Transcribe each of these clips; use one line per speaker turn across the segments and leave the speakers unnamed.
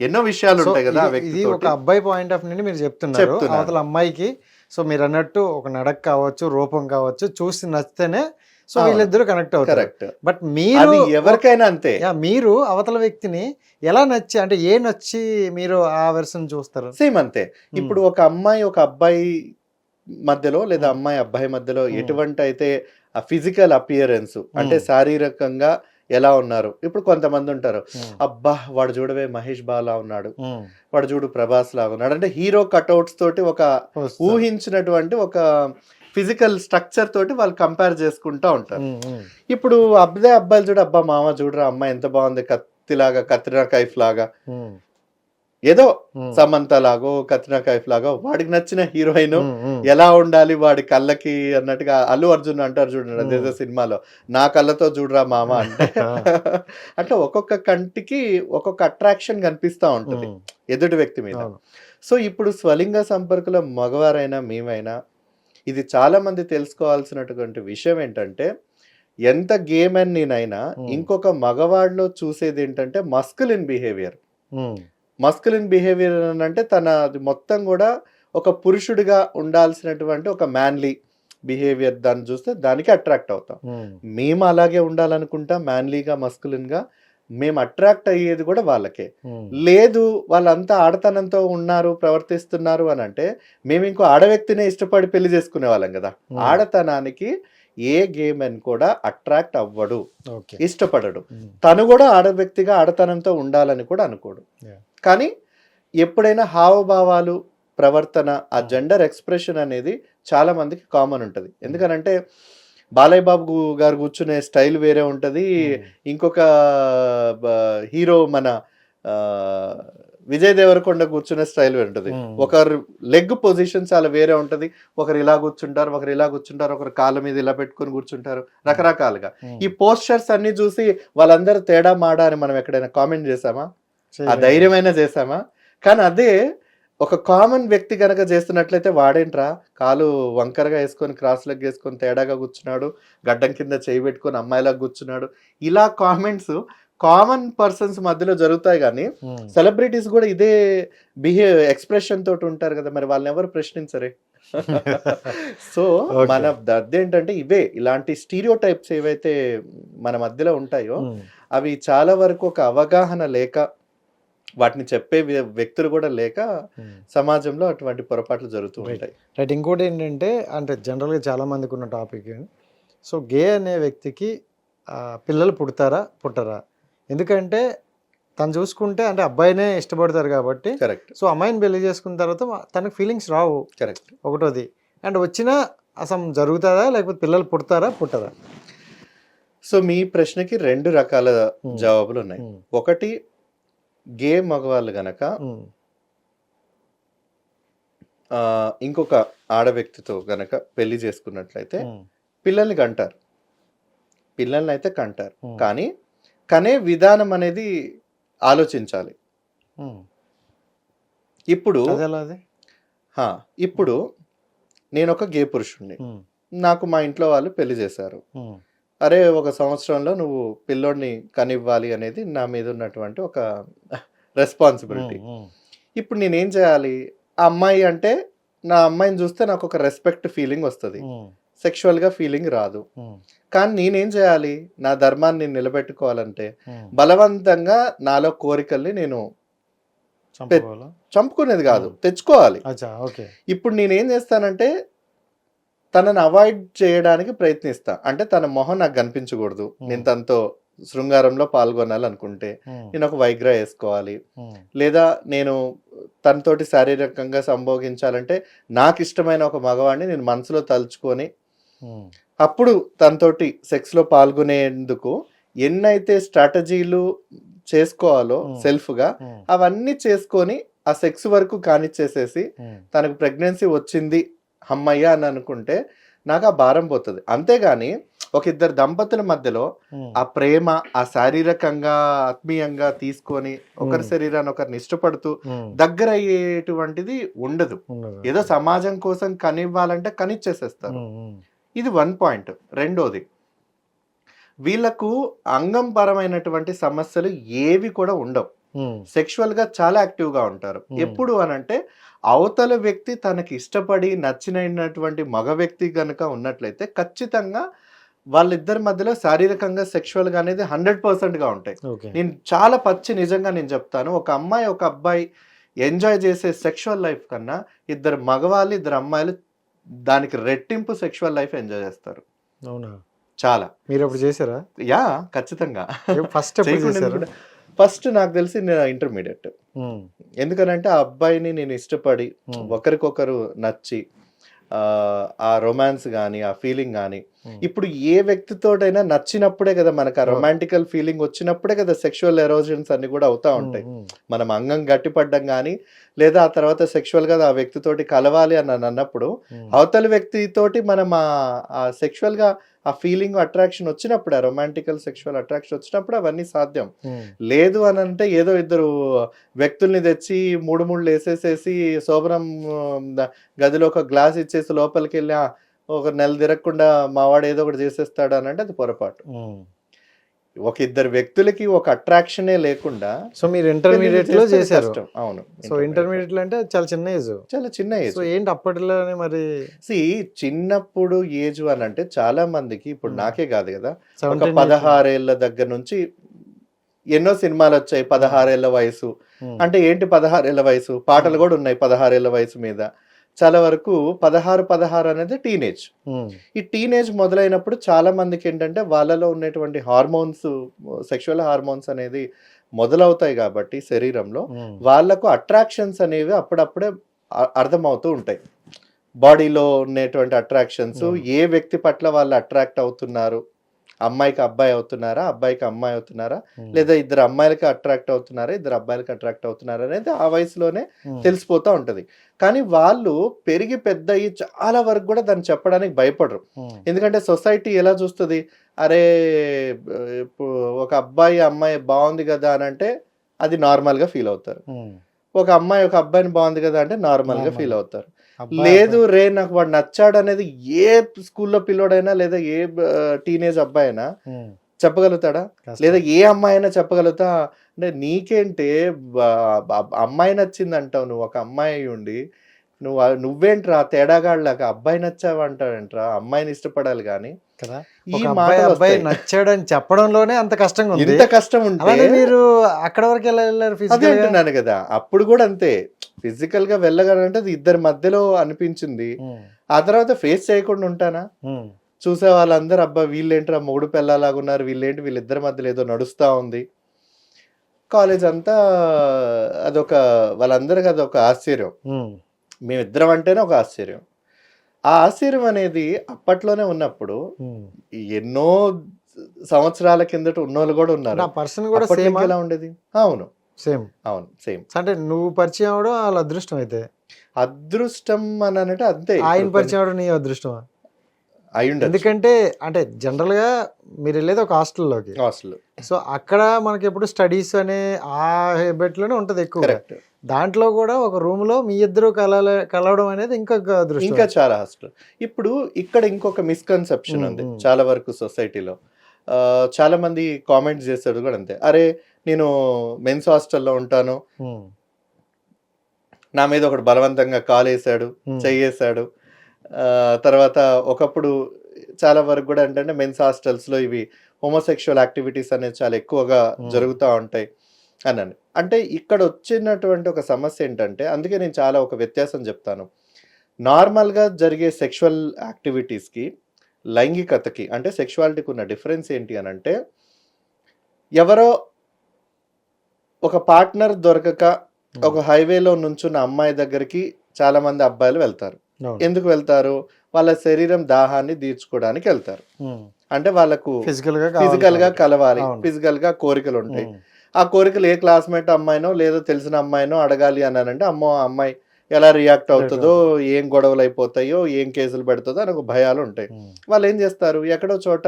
ఎన్నో విషయాలు ఉంటాయి కదా
ఇది- ఒక అబ్బాయి పాయింట్ ఆఫ్ నుండి మీరు చెప్తున్నారు. అవతల అమ్మాయికి సో మీరు అన్నట్టు ఒక నడక కావచ్చు రూపం కావచ్చు చూసి నచ్చితేనే సో. వీళ్ళిద్దరూ కనెక్ట్ అవుతారు
కరెక్ట్
బట్ మీరు
అది ఎవరికైనా అంతే
మీరు అవతల వ్యక్తిని ఎలా నచ్చి అంటే ఏ నచ్చి మీరు ఆ వెర్షన్ చూస్తారు
సేమ్ అంతే ఇప్పుడు ఒక అమ్మాయి ఒక అబ్బాయి మధ్యలో లేదా
Hmm.
అమ్మాయి అబ్బాయి మధ్యలో
Hmm.
ఎటువంటి అయితే ఆ ఫిజికల్ అపియరెన్స్ అంటే
Hmm.
శారీరకంగా ఎలా ఉన్నారు? ఇప్పుడు కొంతమంది ఉంటారు. అబ్బా వాడు చూడవే మహేష్ బాలా ఉన్నాడు. వాడు చూడు ప్రభాస్ లాగా ఉన్నాడు. అంటే హీరో కట్అవుట్స్ తోటి ఒక. ఊహించినటువంటి ఒక ఫిజికల్ స్ట్రక్చర్ తోటి వాళ్ళు కంపేర్ చేసుకుంటా ఉంటారు. ఇప్పుడు అబ్బాయి అబ్బాయిలు చూడు అబ్బా మామ చూడరా అమ్మాయి ఎంత బాగుంది కత్తిలాగా కత్రినా కైఫ్ లాగా. ఏదో సమంత లాగో కత్రినా కైఫ్ లాగో వాడికి నచ్చిన హీరోయిన్ ఎలా ఉండాలి వాడి కళ్ళకి అన్నట్టుగా అల్లు అర్జున్ అంటారు చూడండి అదేదో సినిమాలో. నా కళ్ళతో చూడరా మామ అంటే. అట్లా ఒక్కొక్క కంటికి ఒక్కొక్క అట్రాక్షన్ కనిపిస్తా ఉంటుంది ఎదుటి వ్యక్తి మీద. సో ఇప్పుడు స్వలింగ సంపర్కుల మగవారైనా మేమైనా ఇది చాలా మంది తెలుసుకోవాల్సినటువంటి విషయం ఏంటంటే ఎంత గేమ్ అని నేనైనా. ఇంకొక మగవాడిలో చూసేది ఏంటంటే మస్కులిన్ బిహేవియర్ మస్కులిన్ బిహేవియర్ అంటే తన అది మొత్తం కూడా ఒక పురుషుడిగా ఉండాల్సినటువంటి ఒక మ్యాన్లీ బిహేవియర్ దాన్ని చూస్తే దానికి అట్రాక్ట్ అవుతాం.
ఉమ్,
మేము అలాగే ఉండాలనుకుంటాం మ్యాన్లీగా మస్కులిన్గా మేము అట్రాక్ట్ అయ్యేది కూడా వాళ్ళకే.
ఉమ్,
లేదు వాళ్ళంతా ఆడతనంతో ఉన్నారు ప్రవర్తిస్తున్నారు అని అంటే మేము ఇంకో ఆడ వ్యక్తినే ఇష్టపడి పెళ్ళి చేసుకునే వాళ్ళం కదా.
ఉమ్,
ఆడతనానికి ఏ గేమ్ అని కూడా అట్రాక్ట్ అవ్వడు ఇష్టపడడు. తను కూడా ఆడ వ్యక్తిగా ఆడతనంతో ఉండాలని కూడా అనుకోడు. కానీ ఎప్పుడైనా హావభావాలు ప్రవర్తన ఆ. జెండర్ ఎక్స్ప్రెషన్ అనేది చాలా మందికి కామన్ ఉంటుంది. ఎందుకనంటే బాలయ్య బాబు గారు కూర్చునే స్టైల్ వేరే ఉంటుంది. ఇంకొక హీరో మన విజయ్ దేవరకొండ కూర్చునే స్టైల్ ఉంటుంది ఒకరు లెగ్ పొజిషన్ చాలా వేరే ఉంటది. ఒకరు ఇలా కూర్చుంటారు ఒకరు ఇలా కూర్చుంటారు ఒకరు కాళ్ళ మీద ఇలా పెట్టుకొని కూర్చుంటారు. రకరకాలుగా. ఈ పోస్టర్స్ అన్ని చూసి వాళ్ళందరూ తేడా మాడా అని మనం ఎక్కడైనా కామెంట్ చేసామా ఆ. ధైర్యమైనా చేసామా కానీ అదే ఒక కామన్ వ్యక్తి కనుక చేస్తున్నట్లయితే వాడేంట్రా? కాలు వంకరగా వేసుకొని క్రాస్ లెగ్ వేసుకొని తేడాగా కూర్చున్నాడు. గడ్డం కింద చేయి పెట్టుకొని అమ్మాయిలా కూర్చున్నాడు. ఇలా కామెంట్స్ కామన్ పర్సన్స్ మధ్యలో జరుగుతాయి కానీ
ఉమ్,
సెలబ్రిటీస్ కూడా ఇదే బిహేవ్ ఎక్స్ప్రెషన్ తోటి ఉంటారు కదా మరి వాళ్ళని ఎవరు ప్రశ్నించరే? సో. మన అదేంటంటే ఇవే ఇలాంటి స్టీరియో టైప్స్ ఏవైతే మన మధ్యలో ఉంటాయో
ఉమ్,
అవి చాలా వరకు ఒక అవగాహన లేక వాటిని చెప్పే వ్య- వ్యక్తులు కూడా లేక
ఉమ్.
సమాజంలో అటువంటి పొరపాట్లు జరుగుతూ. ఉంటాయి.
రైట్ ఇంకోటి ఏంటంటే అంటే జనరల్గా చాలా మందికి ఉన్న టాపిక్ సో గే అనే వ్యక్తికి పిల్లలు పుడతారా పుట్టరా? ఎందుకంటే తను చూసుకుంటే అంటే అబ్బాయినే ఇష్టపడతారు కాబట్టి
కరెక్ట్
సో అమ్మాయిని పెళ్ళి చేసుకున్న తర్వాత తనకు ఫీలింగ్స్ రావు.
కరెక్ట్
ఒకటోది. అండ్ వచ్చినా అసలు జరుగుతుందా? లేకపోతే పిల్లలు పుడతారా? పుట్టరా
సో మీ ప్రశ్నకి రెండు రకాల
Hmm.
జవాబులు ఉన్నాయి.
ఉమ్,
ఒకటి గే మగవాళ్ళు గనక ఆ, ఇంకొక ఆడ వ్యక్తితో గనక పెళ్ళి చేసుకున్నట్లయితే పిల్లల్ని కంటారు. పిల్లల్ని అయితే కంటారు. కానీ కనే విధానం అనేది ఆలోచించాలి. ఇప్పుడు ఇప్పుడు నేను ఒక గే పురుషుణ్ణి. నాకు మా ఇంట్లో వాళ్ళు పెళ్ళి చేశారు. అరే ఒక సంవత్సరంలో నువ్వు పిల్లోడిని కనివ్వాలి అనేది నా మీద ఉన్నటువంటి ఒక రెస్పాన్సిబిలిటీ ఇప్పుడు నేనేం చేయాలి? ఆ అమ్మాయి అంటే నా అమ్మాయిని చూస్తే నాకు ఒక రెస్పెక్ట్ ఫీలింగ్ వస్తుంది సెక్షువల్గా ఫీలింగ్ రాదు. కానీ నేనేం చేయాలి? నా ధర్మాన్ని నేను నిలబెట్టుకోవాలంటే. బలవంతంగా నాలో కోరికల్ని నేను చంపుకునేది కాదు. తెచ్చుకోవాలి. ఇప్పుడు నేనేం చేస్తానంటే తనని అవాయిడ్ చేయడానికి ప్రయత్నిస్తా. అంటే తన మొహం నాకు కనిపించకూడదు. నేను తనతో శృంగారంలో పాల్గొనాలనుకుంటే నేను ఒక వైగ్రా వేసుకోవాలి. లేదా నేను తనతోటి శారీరకంగా సంభోగించాలంటే నాకు ఇష్టమైన ఒక మగవాడిని నేను మనసులో తలుచుకొని అప్పుడు తనతోటి సెక్స్లో పాల్గొనేందుకు ఎన్నైతే స్ట్రాటజీలు చేసుకోవాలో. సెల్ఫ్గా అవన్నీ చేసుకొని ఆ సెక్స్ వరకు కానిచ్చేసేసి తనకు ప్రెగ్నెన్సీ వచ్చింది అమ్మయ్య అని అనుకుంటే నాకు ఆ భారం పోతుంది. అంతేగాని ఒక ఇద్దరు దంపతుల మధ్యలో ఆ ప్రేమ ఆ శారీరకంగా ఆత్మీయంగా తీసుకొని ఒకరి. శరీరాన్ని ఒకరిని ఇష్టపడుతూ దగ్గర అయ్యేటువంటిది ఉండదు. ఏదో సమాజం కోసం కనివ్వాలంటే కనిచ్చేసేస్తారు. ఇది వన్ పాయింట్ రెండోది వీళ్ళకు అంగం పరమైనటువంటి సమస్యలు ఏవి కూడా ఉండవు. సెక్షువల్గా చాలా యాక్టివ్గా ఉంటారు. ఎప్పుడు అని అంటే అవతల వ్యక్తి తనకి ఇష్టపడి నచ్చినటువంటి మగ వ్యక్తి గనుక ఉన్నట్లయితే ఖచ్చితంగా వాళ్ళిద్దరి మధ్యలో శారీరకంగా సెక్షువల్గా అనేది హండ్రెడ్ పర్సెంట్గా ఉంటాయి. నేను చాలా పచ్చి నిజంగా నేను చెప్తాను. ఒక అమ్మాయి ఒక అబ్బాయి ఎంజాయ్ చేసే సెక్షువల్ లైఫ్ కన్నా ఇద్దరు మగవాళ్ళు ఇద్దరు అమ్మాయిలు దానికి రెట్టింపు సెక్షువల్ లైఫ్ ఎంజాయ్ చేస్తారు.
అవునా?
చాలా.
మీరు అప్పుడు చేశారా?
యా ఖచ్చితంగా.
ఫస్ట్
ఫస్ట్ నాకు తెలిసి నేను ఇంటర్మీడియట్ ఎందుకనంటే ఆ అబ్బాయిని నేను ఇష్టపడి ఒకరికొకరు నచ్చి ఆ, రొమాన్స్ కానీ ఆ ఫీలింగ్ కానీ
ఉమ్,
ఇప్పుడు ఏ వ్యక్తితోటైనా నచ్చినప్పుడే కదా మనకు ఆ రొమాంటికల్ ఫీలింగ్ వచ్చినప్పుడే కదా సెక్షువల్ ఎరోజన్స్ అన్ని కూడా అవుతా ఉంటాయి.
ఉమ్,
మనం అంగం గట్టిపడ్డం కానీ లేదా ఆ తర్వాత సెక్షువల్గా ఆ వ్యక్తితోటి కలవాలి అని అని అన్నప్పుడు అవతల వ్యక్తితోటి మనం ఆ- ఆ సెక్షువల్గా ఆ ఫీలింగ్ అట్రాక్షన్ వచ్చినప్పుడు ఆ రొమాంటికల్ సెక్షువల్ అట్రాక్షన్ వచ్చినప్పుడు అవన్నీ సాధ్యం. లేదు అని అంటే ఏదో ఇద్దరు వ్యక్తుల్ని తెచ్చి మూడు మూడు వేసేసేసి శోభనం గదిలో ఒక గ్లాస్ ఇచ్చేసి లోపలికి వెళ్ళి "ఆ, ఒక నెల తిరగకుండా మావాడు ఏదో ఒకటి చేసేస్తాడు అని అంటే అది పొరపాటు. ఒక ఇద్దరు వ్యక్తులకి ఒక అట్రాక్షనే లేకుండా
సో మీరు
ఇంటర్మీడియట్లో
చేశారు.
కష్టం. అవును.
సో ఇంటర్మీడియట్లో అంటే చాలా చిన్న ఏజ్
చాలా చిన్న ఏజ్
సో ఏంటి అప్పటిలోనే మరి?
సి చిన్నప్పుడు ఏజ్ అని అంటే చాలా మందికి ఇప్పుడు
Hmm.
నాకే కాదు కదా. ఒక
17
పదహారేళ్ళ దగ్గర నుంచి ఎన్నో సినిమాలు వచ్చాయి పదహారేళ్ళ వయసు.
ఉమ్,
అంటే ఏంటి పదహారేళ్ళ వయసు? పాటలు కూడా ఉన్నాయి పదహారేళ్ళ వయసు మీద. చాలా వరకు పదహారు పదహారు అనేది టీనేజ్
ఉమ్,
ఈ టీనేజ్ మొదలైనప్పుడు చాలా మందికి ఏంటంటే వాళ్ళలో ఉన్నటువంటి హార్మోన్స్ సెక్షువల్ హార్మోన్స్ అనేది మొదలవుతాయి కాబట్టి శరీరంలో
ఉమ్,
వాళ్ళకు అట్రాక్షన్స్ అనేవి అప్పుడప్పుడే అర్థమవుతూ ఉంటాయి. బాడీలో ఉన్నటువంటి అట్రాక్షన్స్
Hmm.
ఏ వ్యక్తి పట్ల వాళ్ళు అట్రాక్ట్ అవుతున్నారు అమ్మాయికి అబ్బాయి అవుతున్నారా అబ్బాయికి అమ్మాయి అవుతున్నారా లేదా ఇద్దరు అమ్మాయిలకి అట్రాక్ట్ అవుతున్నారా ఇద్దరు అబ్బాయిలకి అట్రాక్ట్ అవుతున్నారా అనేది ఆ వయసులోనే తెలిసిపోతూ ఉంటది. కానీ వాళ్ళు పెరిగి పెద్ద అయ్యి చాలా వరకు కూడా దాన్ని చెప్పడానికి భయపడరు. ఎందుకంటే సొసైటీ ఎలా చూస్తుంది? అరే ఇప్పుడు ఒక అబ్బాయి అమ్మాయి బాగుంది కదా అని అంటే అది నార్మల్గా ఫీల్ అవుతారు. ఒక అమ్మాయి ఒక అబ్బాయిని బాగుంది కదా అంటే నార్మల్గా
Normal.
ఫీల్ అవుతారు. లేదు రే నాకు వాడు నచ్చాడు అనేది ఏ స్కూల్లో పిల్లోడైనా లేదా ఏ టీనేజ్ అబ్బాయి అయినా చెప్పగలుగుతాడా. లేదా ఏ అమ్మాయి అయినా చెప్పగలుగుతా? అంటే నీకేంటే? అమ్మాయి నచ్చింది అంటావు నువ్వు ఒక అమ్మాయి ఉండి నువ్వు నువ్వేంట్రా తేడాగాళ్ళగా అబ్బాయి నచ్చావంటావేంట్రా? అమ్మాయిని ఇష్టపడాలి కానీ
కదా?
ఈ
అబ్బాయి. నచ్చాడని చెప్పడంలోనే అంత కష్టంగా ఉంది.
ఇంత కష్టం ఉంటే
అలానే మీరు అక్కడ వరకు ఎలా వెళ్ళారు
అదే అంటున్నాను కదా అప్పుడు కూడా అంతే. ఫిజికల్గా వెళ్ళగానంటే అది ఇద్దరి మధ్యలో అనిపించింది. ఆ తర్వాత ఫేస్ చేయకుండా ఉంటానా? చూసే వాళ్ళందరూ అబ్బా వీళ్ళేంట్రా మూడు పిల్లలాగా ఉన్నారు వీళ్ళేంటి వీళ్ళిద్దరి మధ్యలో ఏదో నడుస్తా ఉంది. కాలేజ్ అంతా అదొక వాళ్ళందరికీ అదొక ఆశ్చర్యం. మేమిద్దరం అంటేనే ఒక ఆశ్చర్యం. ఆ ఆశ్చర్యం అనేది అప్పట్లోనే ఉన్నప్పుడు ఎన్నో సంవత్సరాల కిందట ఉన్నోళ్ళు కూడా ఉన్నారు.
పర్సన్ కూడా
ఉండేది? అవును.
సేమ్
అవును సేమ్
అంటే నువ్వు పరిచయం అవడం వాళ్ళ అదృష్టం అయితే?
అదృష్టం అని అంటే అంతే.
ఆయన పరిచయం అవడం నీ అదృష్టం
అయి ఉండదు
ఎందుకంటే అంటే జనరల్గా మీరు వెళ్ళేది ఒక హాస్టల్లోకి.
హాస్టల్.
సో అక్కడ మనకి ఎప్పుడు స్టడీస్ అనే ఆ హ్యాబిట్లోనే ఉంటది ఎక్కువ దాంట్లో కూడా ఒక రూమ్లో మీ ఇద్దరు కలల కలవడం అనేది ఇంకా అదృష్టం
ఇంకా చాలా హాస్టల్. ఇప్పుడు ఇక్కడ ఇంకొక మిస్కన్సెప్షన్
ఉమ్,
ఉంది
ఉమ్.
చాలా వరకు సొసైటీలో. చాలా మంది కామెంట్స్ చేస్తారు కూడా అంతే. అరే నేను మెన్స్ హాస్టల్లో ఉంటాను. నా మీద ఒకడు బలవంతంగా కాల్ వేసాడు
ఉమ్,
చెయ్యేశాడు తర్వాత ఒకప్పుడు చాలా వరకు కూడా ఏంటంటే మెన్స్ హాస్టల్స్లో ఇవి హోమోసెక్షువల్ యాక్టివిటీస్ అనేది చాలా ఎక్కువగా. జరుగుతూ ఉంటాయి అన్నాను. అంటే ఇక్కడ వచ్చినటువంటి ఒక సమస్య ఏంటంటే అందుకే నేను చాలా ఒక వ్యత్యాసం చెప్తాను. నార్మల్గా జరిగే సెక్షువల్ యాక్టివిటీస్కి లైంగికతకి అంటే సెక్షువాలిటీకి ఉన్న డిఫరెన్స్ ఏంటి అని అంటే ఎవరో ఒక పార్ట్నర్ దొరకక ఒక హైవేలో నుంచున్న అమ్మాయి దగ్గరికి చాలా మంది అబ్బాయిలు వెళ్తారు. ఎందుకు వెళ్తారు? వాళ్ళ శరీరం దాహాన్ని తీర్చుకోవడానికి వెళ్తారు. అంటే వాళ్ళకు ఫిజికల్గా
ఫిజికల్గా
కలవాలి. ఫిజికల్గా కోరికలు ఉంటాయి. ఆ కోరికలు ఏ క్లాస్మేట్ అమ్మాయినో లేదో తెలిసిన అమ్మాయినో అడగాలి అన్నానంటే అమ్మో ఆ అమ్మాయి ఎలా రియాక్ట్ అవుతుందో ఏం గొడవలు అయిపోతాయో ఏం కేసులు పెడుతుందో అని ఒక భయాలు ఉంటాయి. వాళ్ళు ఏం చేస్తారు? ఎక్కడో చోట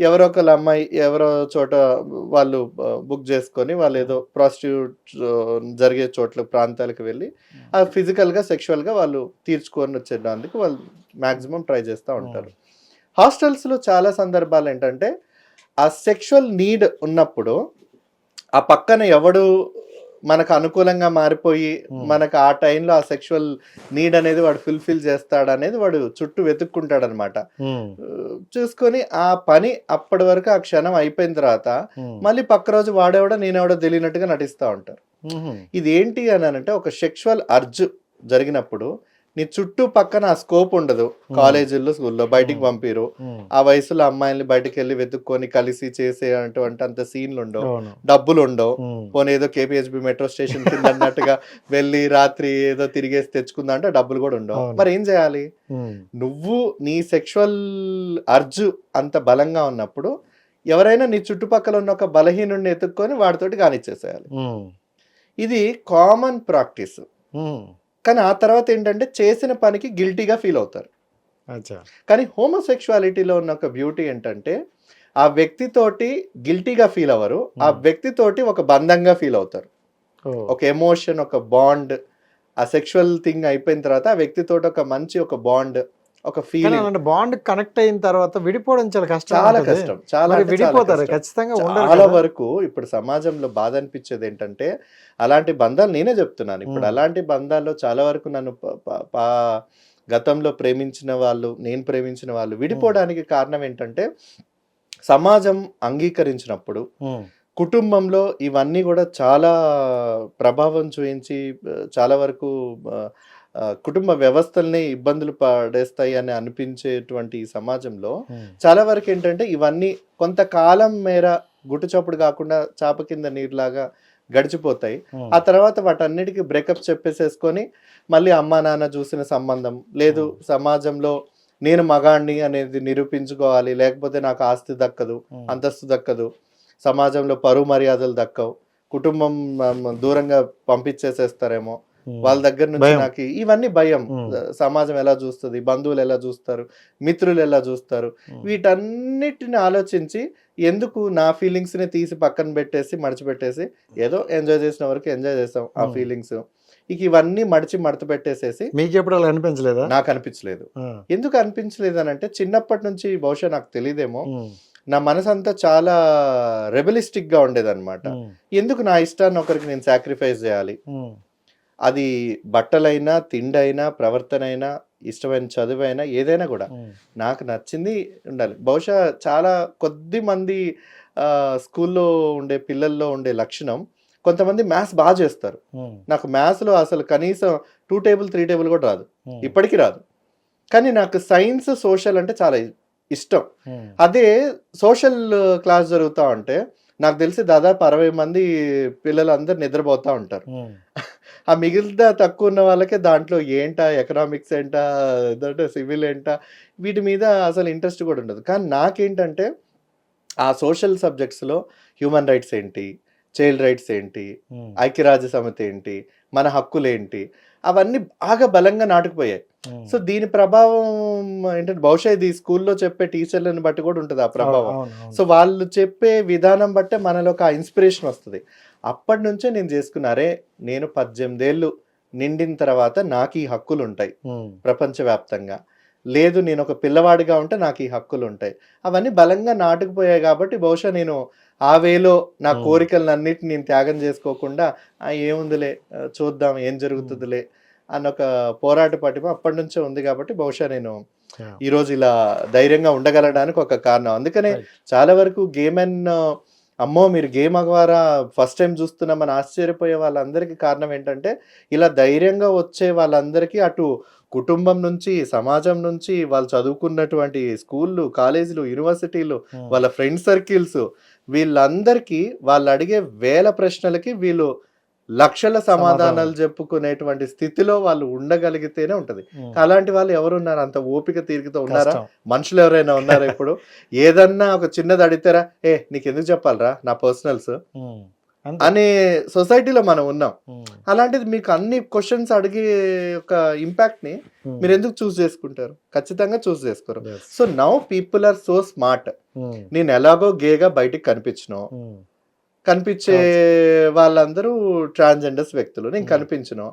ఎవరో ఒకళ్ళ అమ్మాయి ఎవరో చోట వాళ్ళు బుక్ చేసుకొని వాళ్ళు ఏదో ప్రాస్టిట్యూట్ జరిగే చోట్ల ప్రాంతాలకు వెళ్ళి ఆ ఫిజికల్గా సెక్షువల్గా వాళ్ళు తీర్చుకొని వచ్చేదానికి వాళ్ళు మ్యాక్సిమం ట్రై చేస్తూ ఉంటారు. హాస్టల్స్లో చాలా సందర్భాలు ఏంటంటే ఆ సెక్షువల్ నీడ్ ఉన్నప్పుడు ఆ పక్కన ఎవడు మనకు అనుకూలంగా మారిపోయి
Hmm.
మనకు ఆ టైంలో ఆ సెక్షువల్ నీడ్ అనేది వాడు ఫుల్ఫిల్ చేస్తాడు అనేది వాడు చుట్టూ వెతుక్కుంటాడు అనమాట
ఉమ్,
చూసుకొని ఆ పని అప్పటి వరకు ఆ క్షణం అయిపోయిన తర్వాత
ఉమ్,
మళ్ళీ పక్క రోజు వాడేవాడో నేనెవడో తెలియనట్టుగా నటిస్తూ ఉంటారు. ఇది ఏంటి అని అంటే ఒక సెక్షువల్ అర్జ్ జరిగినప్పుడు నీ చుట్టూ పక్కన ఆ స్కోప్ ఉండదు. కాలేజీల్లో స్కూల్లో బయటికి. పంపిరు. ఆ వయసులో అమ్మాయిల్ని బయటికి వెళ్ళి వెతుక్కొని కలిసి చేసే అటువంటి అంత సీన్లు ఉండవు. డబ్బులు ఉండవు. పోనీ ఏదో కేపీహెచ్బి మెట్రో స్టేషన్ కింద అన్నట్టుగా వెళ్ళి రాత్రి ఏదో తిరిగేసి తెచ్చుకుందా అంటే డబ్బులు కూడా ఉండవు. మరి ఏం చేయాలి? నువ్వు నీ సెక్షువల్ అర్జు అంత బలంగా ఉన్నప్పుడు ఎవరైనా నీ చుట్టుపక్కల ఉన్న ఒక బలహీనుడిని ఎత్తుక్కొని వాడితోటి కానిచ్చేసేయాలి. ఇది కామన్ ప్రాక్టీస్. కానీ ఆ తర్వాత ఏంటంటే చేసిన పనికి గిల్టీగా ఫీల్ అవుతారు.
అచ్చా.
కానీ హోమోసెక్షువాలిటీలో ఉన్న ఒక బ్యూటీ ఏంటంటే ఆ వ్యక్తితోటి గిల్టీగా ఫీల్ అవ్వరు ఆ. వ్యక్తితోటి ఒక బంధంగా ఫీల్ అవుతారు. ఒక ఎమోషన్ ఒక బాండ్ ఆ సెక్షువల్ థింగ్ అయిపోయిన తర్వాత ఆ వ్యక్తితోటి ఒక మంచి ఒక బాండ్ ఒక
కానీ
ఫీలింగ్
అలాంటి బాండ్ కనెక్ట్ అయిన తర్వాత విడిపోవడం చాలా కష్టం
చాలా. కష్టం చాలా అంటే
విడిపోతారు. ఖచ్చితంగా
చాలా. వరకు ఇప్పుడు సమాజంలో బాధ అనిపించేది ఏంటంటే అలాంటి బంధాలు నేనే చెప్తున్నాను ఇప్పుడు. అలాంటి బంధాల్లో చాలా వరకు నన్ను గతంలో ప్రేమించిన వాళ్ళు నేను ప్రేమించిన వాళ్ళు విడిపోవడానికి కారణం ఏంటంటే సమాజం అంగీకరించినప్పుడు కుటుంబంలో ఇవన్నీ కూడా చాలా ప్రభావం చూపించి చాలా వరకు కుటుంబ వ్యవస్థల్ని ఇబ్బందులు పడేస్తాయి అని అనిపించేటువంటి ఈ సమాజంలో చాలా వరకు ఏంటంటే ఇవన్నీ కొంతకాలం మేర గుట్టు చప్పుడు కాకుండా చాప కింద నీరులాగా గడిచిపోతాయి. ఆ తర్వాత వాటన్నిటికీ బ్రేకప్ చెప్పేసేసుకొని మళ్ళీ అమ్మా నాన్న చూసిన సంబంధం. లేదు. సమాజంలో నేను మగాణ్ణి అనేది నిరూపించుకోవాలి. లేకపోతే నాకు ఆస్తి దక్కదు అంతస్తు దక్కదు. సమాజంలో పరువు మర్యాదలు దక్కవు. కుటుంబం దూరంగా పంపించేసేస్తారేమో. వాళ్ళ దగ్గర నుంచి. నాకు ఇవన్నీ భయం.
Hmm.
సమాజం ఎలా చూస్తుంది? బంధువులు ఎలా చూస్తారు? మిత్రులు ఎలా చూస్తారు?
ఉమ్,
వీటన్నిటిని ఆలోచించి ఎందుకు నా ఫీలింగ్స్ని తీసి పక్కన పెట్టేసి మడిచిపెట్టేసి ఏదో ఎంజాయ్ చేసిన వరకు ఎంజాయ్ చేస్తాం ఆ
Hmm.
ఫీలింగ్స్. ఇక ఇవన్నీ మడిచి మడత పెట్టేసేసి
మీకు ఎప్పుడు అలా అనిపించలేదా?
నాకు అనిపించలేదు. ఎందుకు అనిపించలేదు అని అంటే చిన్నప్పటి నుంచి బహుశా నాకు తెలియదేమో. నా మనసు అంతా చాలా రెబలిస్టిక్గా ఉండేదన్నమాట.
ఉమ్,
ఎందుకు నా ఇష్టాన్ని ఒకరికి నేను సాక్రిఫైస్ చేయాలి? అది బట్టలైనా తిండైనా ప్రవర్తన అయినా ఇష్టమైన చదువైనా ఏదైనా కూడా నాకు నచ్చింది ఉండాలి. బహుశా చాలా కొద్ది మంది స్కూల్లో ఉండే పిల్లల్లో ఉండే లక్షణం కొంతమంది మ్యాథ్స్ బాగా చేస్తారు. నాకు మ్యాథ్స్లో అసలు కనీసం టూ టేబుల్ త్రీ టేబుల్ కూడా రాదు. ఇప్పటికీ రాదు. కానీ నాకు సైన్స్ సోషల్ అంటే చాలా ఇష్టం. అదే సోషల్ క్లాస్ జరుగుతూ ఉంటే నాకు తెలిసి దాదాపు అరవై మంది పిల్లలు అందరు నిద్రపోతూ ఉంటారు. ఆ మిగిలిన తక్కువ ఉన్న వాళ్ళకే దాంట్లో ఏంటా ఎకనామిక్స్ ఏంటా ఏదంటే సివిల్ ఏంటా వీటి మీద అసలు ఇంట్రెస్ట్ కూడా ఉండదు. కానీ నాకేంటంటే ఆ సోషల్ సబ్జెక్ట్స్లో హ్యూమన్ రైట్స్ ఏంటి చైల్డ్ రైట్స్ ఏంటి ఐక్యరాజ్య సమితి ఏంటి మన హక్కులు ఏంటి అవన్నీ బాగా బలంగా నాటుకుపోయాయి. సో దీని ప్రభావం ఏంటంటే బహుశా ఇది స్కూల్లో చెప్పే టీచర్లను బట్టి కూడా ఉంటుంది ఆ ప్రభావం. సో వాళ్ళు చెప్పే విధానం బట్టే మనలో ఒక ఇన్స్పిరేషన్ వస్తుంది. అప్పటి నుంచే నేను చేసుకున్నారే నేను పద్దెనిమిదేళ్ళు నిండిన తర్వాత నాకు ఈ హక్కులు ఉంటాయి ప్రపంచవ్యాప్తంగా. లేదు నేను ఒక పిల్లవాడిగా ఉంటే నాకు ఈ హక్కులు ఉంటాయి అవన్నీ బలంగా నాటుకుపోయాయి కాబట్టి బహుశా నేను ఆ వేలో నా. కోరికలన్నిటిని నేను త్యాగం చేసుకోకుండా "ఆ, ఏముందిలే చూద్దాం ఏం జరుగుతుందిలే అన్న ఒక పోరాట పటిమ అప్పటి నుంచే ఉంది కాబట్టి బహుశా నేను
Yeah.
ఈ రోజు ఇలా ధైర్యంగా ఉండగలడానికి ఒక కారణం అందుకనే. చాలా వరకు గేమ్ అండ్ అమ్మో మీరు గేమ్ ద్వారా ఫస్ట్ టైం చూస్తున్నామని ఆశ్చర్యపోయే వాళ్ళందరికీ కారణం ఏంటంటే ఇలా ధైర్యంగా వచ్చే వాళ్ళందరికీ అటు కుటుంబం నుంచి సమాజం నుంచి వాళ్ళు చదువుకున్నటువంటి స్కూళ్ళు కాలేజీలు యూనివర్సిటీలు వాళ్ళ ఫ్రెండ్ సర్కిల్స్ వీళ్ళందరికీ వాళ్ళు అడిగే వేల ప్రశ్నలకి వీళ్ళు లక్షల సమాధానాలు చెప్పుకునేటువంటి స్థితిలో వాళ్ళు ఉండగలిగితేనే ఉంటది. అలాంటి వాళ్ళు ఎవరు ఉన్నారు అంత ఓపిక తీరికతో ఉన్నారా. మనుషులు ఎవరైనా ఉన్నారా ఇప్పుడు? ఏదన్నా ఒక చిన్నది అడిగితేరా ఏ నీకు ఎందుకు చెప్పాలరా? నా పర్సనల్స్. అనే సొసైటీలో మనం ఉన్నాం. అలాంటిది మీకు అన్ని క్వశ్చన్స్ అడిగే ఒక
ఇంపాక్ట్ని
మీరు ఎందుకు చూస్ చేసుకుంటారు? ఖచ్చితంగా చూస్ చేసుకోరు. So now people are so smart నేను ఎలాగో గేగా బయటికి కనిపించను కనిపించే వాళ్ళందరూ ట్రాన్స్జెండర్స్ వ్యక్తులు. నేను. కనిపించను